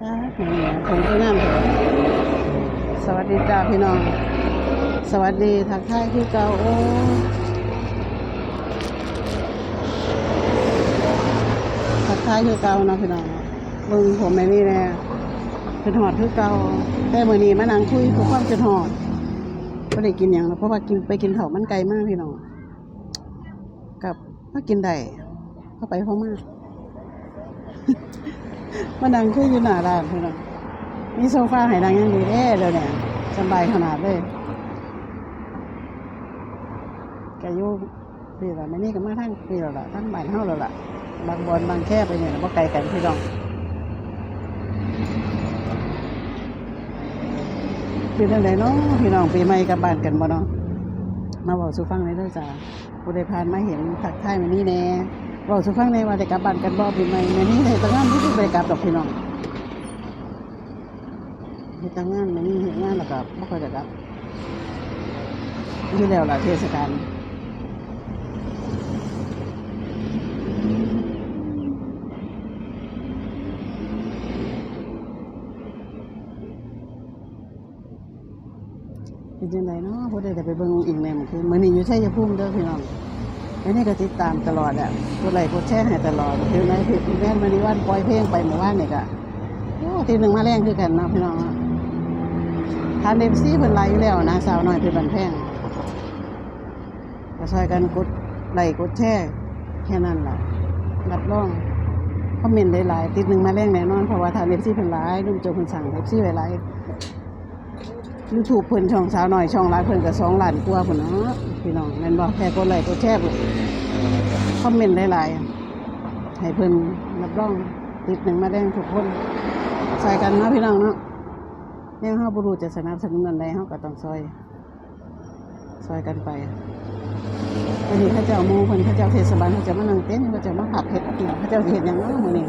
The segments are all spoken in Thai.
อ่าผมก็งามเถอะสวัสดีจ้าพี่น้อง สวัสดีทักทายคือเกาโอ้ทักทายคือเก่าเนาะพี่น้องมึงผมไม่นี่แน่เป็นหอดคือเก่าแต่เมื้อนี้มานั่งคุยเพื่อความเป็นหอดไม่ได้กินอย่างเพราะว่ากินไปกินข้ามันไกลมากพี่น้องกับมากินได้เข้าไปเพราะมาก มานั่งคุยอยู่หน้าร้านพี่น้องมีโซฟาให้นั่งยังดีแน่เลยเนี่ยสบายขนาดเลยแกอยู่พี่ละไม่นี่ก็มาทั้งพี่แล้วล่ะทั้งบ้านเฮาแล้วล่ะบางบอนบางแค่ไปเนี่ยบ่ไกลกันพี่น้องเป็นจังไดเนาะพี่น้องปีใหม่กลับบ้านกันบ่เนาะมาบอกสู่ฟังเลยเด้อจ้าผู้ใดผ่านมาเห็นทักทายมานี่แน่ บอกสู่ฟังเลยว่าได้กลับบ้านกันบ่ปีใหม่มานี่ได้ตั้งงานที่บ่ได้กลับดอกพี่น้องเฮ็ดแต่งานมันนี่เฮ็ดงานแล้วก็บ่ค่อยได้รับอยู่แล้วล่ะเทศกาลเป็นจังไดเนาะบ่ได้แต่ไปเบิ่งอีกแม่มันคือมื้อนี้อยู่ชัยภูมิเด้อพี่น้อง อันนี้ก็ติดตามตลอดอะกดไลค์กดแชร์ให้ตลอดคือในเพจพี่แม่นมื้อนี้วันปล่อยเพลงไปเมื่อวานนี่ก็โอ้ทีหนึ่งมาแรงคือกันเนาะพี่น้องทานเดมซี่เพิ่นไลฟ์อยู่แล้วนะสาวน้อยเพิ่นบันแพงก็ช่วยกันกดไลค์กดแชร์แค่นั้นแหละรับรองคอมเมนต์หลายๆติดหนึ่งมาแรงแน่นอนเพราะว่าทานเดมซี่เพิ่นไลฟ์ลุงโจเพิ่นสั่งเดมซี่ไวลฟ์ ยูทูบเพิ่นช่องสาวหน้อยช่องหลายเพิ่นก็สองล้านกว่าพุ่นเนาะพี่น้องแม่นบ่แค่กดไลค์กดแชร์คอมเมนต์หลายๆให้เพิ่นรับรองติดหนึ่งมาแรงทุกคนใส่กันเนาะพี่น้องเนาะเนี่ยเฮาบ่รู้จะสนับสนุนอันใดเฮาก็ต้องซอยซอยกันไปวันนี้เขาเจ้ามูเพิ่นเขาเจ้าเทศบาลเขาจะมานั่งเต้นเขาจะมาผักเฮ็ดกินเขาเจ้าเฮ็ดหยังเนาะมื้อนี้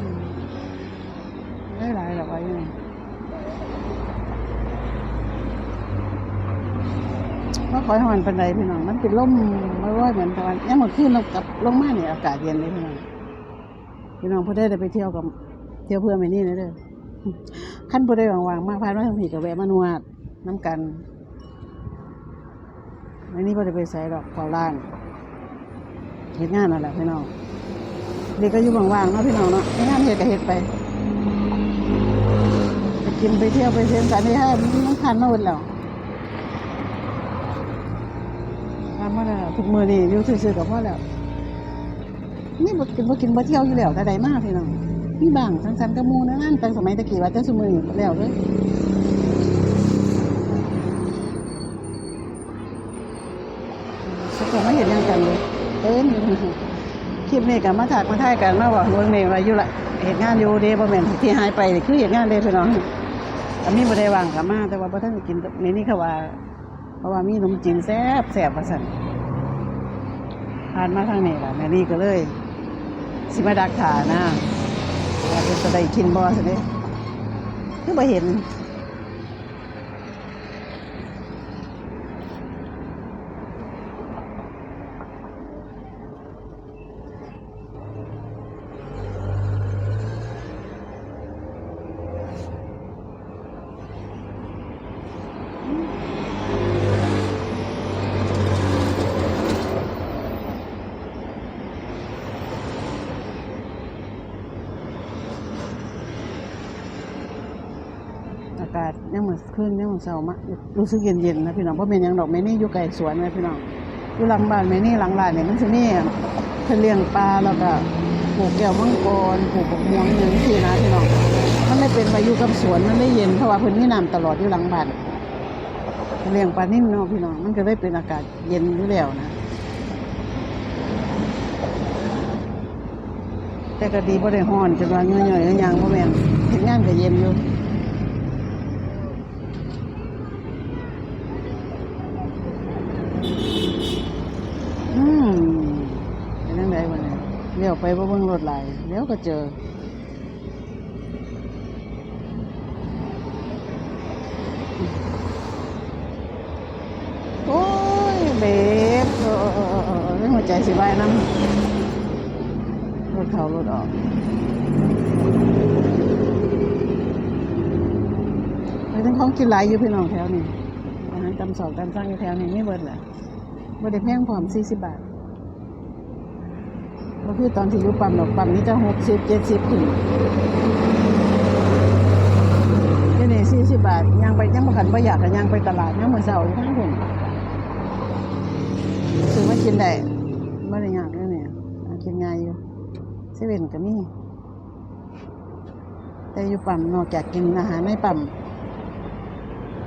อืมหลายๆดอกไว้อยู่นี่ ว่าคอยหอนปานใดพี่น้องมันเป็นลมร้อยๆเหมือนตะวันยังเมื่อคืนเรากลับลงมาเนี่ยอากาศเย็นเลยพี่น้องพี่น้องผู้ใดได้ไปเที่ยวกับเที่ยวเพื่อนไปนี่นะเด้อขั้นผู้ใดว่างๆมากพายน้อยทำผีกับแวะมานวดน้ำกันอันนี้บ่ได้ไปใส่ดอกเฝ้าร้านเฮ็ดงานนั่นแหละพี่น้องเด็กก็อยู่ว่างๆเนาะพี่น้องเนาะเฮ็ดงานเฮ็ดก็เฮ็ดไปไปกินไปเที่ยวไปเที่ยวกันนี่ให้มันคันมาหมดแล้ว ทำมาแล้วทุกมือนี่อยู่ซื่อๆกับพ่อแล้วนี่บ่กินบ่กินบ่เที่ยวอยู่แล้วแต่ใดมากพี่น้องมีบางสังสรรค์กับหมู่นะนั่นแต่สมัยตะกี้ว่าแต่สมือแล้วเลยสักคนไม่เห็นยังกันเลยเต้นอยู่คลิปนี้กับมาถักมาถ่ายกันมาบอกเมืองนี่ว่าอยู่ละเหตุงานอยู่เดบ่แม่นที่หายไปคือเหตุงานเดพี่น้องอันนี้บ่ได้วางกับมาแต่ว่าบ่ทันกินในนี้เขาว่า เพราะว่ามีขนมจีนแซ่บแซ่บว่าสั่นผ่านมาทางนี้ละแม่นี่ก็เลย สิมาดักถานะว่าจะได้กินบอสเลยคือมาเห็น มือขึ้นยังเหมือนเช้ามารู้สึกเย็นๆนะพี่น้องเพราะเป็นยังดอกแม่นี่อยู่ไกลสวนนะพี่น้องอยู่หลังบ้านแม่นี่หลังร้านเนี่ยมันจะมีเพิ่นเลี้ยงปลาแล้วก็ปลูกแก้วมังกรปลูกบกม่วงอย่างนี้นะพี่น้องมันไม่เป็นไปอยู่กับสวนมันได้เย็นเพราะว่าเพิ่นมีน้ำตลอดอยู่หลังบ้านเพิ่นเลี้ยงปลานิ่มเนาะพี่น้องมันก็ได้เป็นอากาศเย็นอยู่แล้วนะแต่ก็ดีบ่ได้ร้อนจนว่าเงื่อเหนื่อยหยังบ่แม่นเฮ็ดงานก็เย็นอยู่ เลี้ยวไปว่าเพิ่งรถไหลเลี้ยวก็เจอ โอ้ยเบรกเรื่องหัวใจสิไายน้ำรถเขารถออกไปทั้งของกินหลายอยู่พี่น้องแถวนี้อาหารตำสอกตำสร้างอยู่แถวนี้ไม่เบิดแหละบริเพียงผอมสี่สิบบาท ก็คือตอนที่อยู่ปั๊มดอกปั๊มนี้จะ60 70ถึงนี่นี่40บบาทย่างไปยังบ่คันบ่อยากก็ย่างไปตลาดยามมื้อเช้าอยู่ทางพุ่นซื้อมากินได้บ่ได้ยากเลยเนี่ยกินง่ายอยู่เซเว่นก็มีแต่อยู่ปั๊มนอกจากกินอาหารในปั๊ม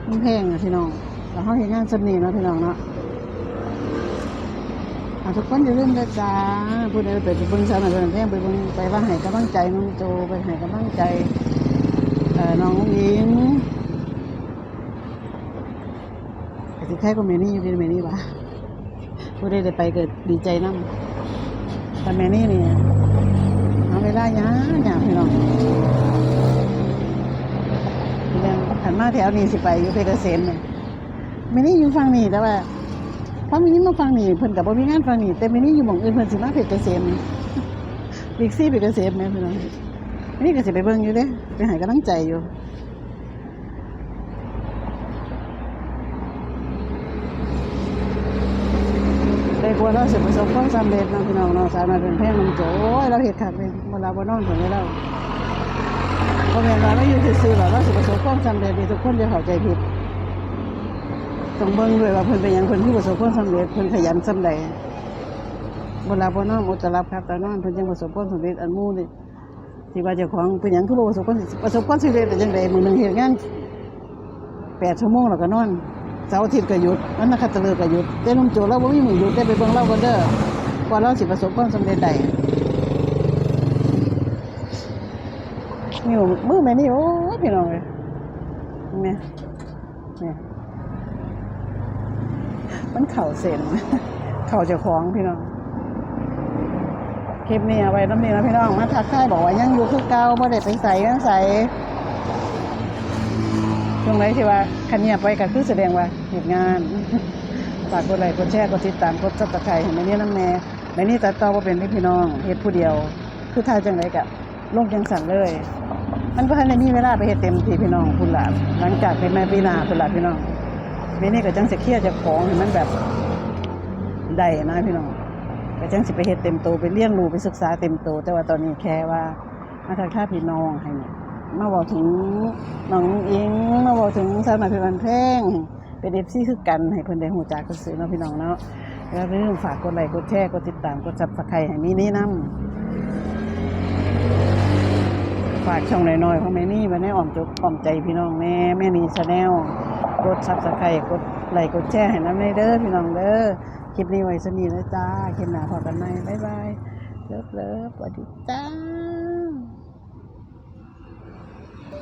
มันแพงอะพี่น้องแล้วเขาเห็นงานสนีเนาะพี่น้องเนาะ ทุกคนอย่าลืมนะจ้าผู้ใดไปเบิ่งสาวหน่อยเป็นแพงไปเบิ่งไปว่าให้กำลังใจน้องโจไปให้กำลังใจเอ่อน้องหญิงแต่ที่ใครก็เมนี่อยู่ดีเมนี่วะผู้ใดได้ไปเกิดดีใจน้ำแต่เมนี่นี่เอาเวลาหยาหยาพี่น้องเรื่องขันมาแถวนี้สิไปอยู่เพชรเกษมเนี่ยไม่นี่อยู่ฝั่งนี้แต่ว่า เพราะมินี่มาฝั่งนี้เพิ่นกับบ่มีงานฝั่งนี้แต่มินี่อยู่หม่องอื่นเพิ่นสิมาเพชรเกษมบิ๊กซี่เพชรเกษมแม่พี่น้องนี่ก็สิไปเบิ่งอยู่เด้ไปให้กำลังใจอยู่ได้กลัวเราสิประสบความสำเร็จนะพี่น้องเนาสาวน้อยเป็นแพงน้ำโจ้ยเราเฮ็ดคักเลยเวลาบ่นอนเพิ่นให้เราพอแม่นว่าเราอยู่ซื่อๆหรอกเราสิประสบความสำเร็จทุกคนจะเข้าใจผิด ต้องเบิ่งด้วยว่าเพิ่นเป็นหยังเพิ่นที่ประสบความสำเร็จเพิ่นขยันสำใดเวลาบ่นอนอดจะรับครับตอนอนเพิ่นจังประสบความสำเร็จอันหมู่นี่ที่ว่าเจ้าของเป็นหยังคือบ่ประสบความประสบความสำเร็จได้จังไดมื้อหนึงเฮ็ดงาน8ชั่วโมงแล้วก็นอนเสาร์อาทิตย์ก็หยุดวันนักขัตฤกษ์ก็หยุดแต่นุ่มโจเราบ่มีมื้อหยุดได้ไปเบิ่งเราก็เด้อกว่าเราสิประสบความสำเร็จได้นี่มือแม่นี่โอ้พี่น้องเลยแม่เนี่ มันเข่าเส้นเข่าเจ้าของพี่น้องคลิปนี้เอาไว้น้ำนี้นะพี่น้องมาทักทายบอกว่ายังอยู่คือเก่าบ่ได้ไปใส่ยังใส่ตรงไหนที่ว่าคันเนียบไปก็คือแสดงว่าเหตุงานฝากกดไลค์กดแชร์กดติดตามกดซับสไครต์เห็นไหมเนี่ยน้ำแม่แม่นี่ตัดต่อว่าเป็นพี่น้องเฮ็ดผู้เดียว คือทายจังไรกะลงจังสั่นเลย มันก็ทันได้เวลาไปเฮ็ดเต็มที่พี่น้องคุณหลานหลังจากเป็นแม่ปีนาคุณหลานพี่น้อง แม่นี่ก็จังสิเคลียร์เจะของให้มันแบบได้นะพี่น้องก็จังสิไปเฮ็ดเต็มโตวไปเลี้ยงลูกไปศึกษาเต็มโตวแต่ว่าตอนนี้แค่ว่ามาทักทายพี่น้องให้เนี่ยมาบอกถึงน้องอิงมาบอกถึงสาวน้อยเพชรบันแพงเป็นเอฟซีคือกันให้เพิ่นได้หูจักกันซื้อเนาะพี่น้องเนาะแล้วเรื่องฝากกดไลค์กดแชร์กดติดตามกดซับสไครต์ให้มีนี่นํฝากช่องน้อยๆของแม่นี่มาแน่อ้อมจกอ้อมใจพี่น้องแน่แม่นี่ชาแนล กดซับสไครต์กดไลค์กดแชร์ให้น้ำในเด้อพี่น้องเด้อคลิปนี้ไว้สนีนะจ้าคลิปหน้าพอกันใหม่บ๊ายบายเลิฟเลิฟสวัสดีจ้า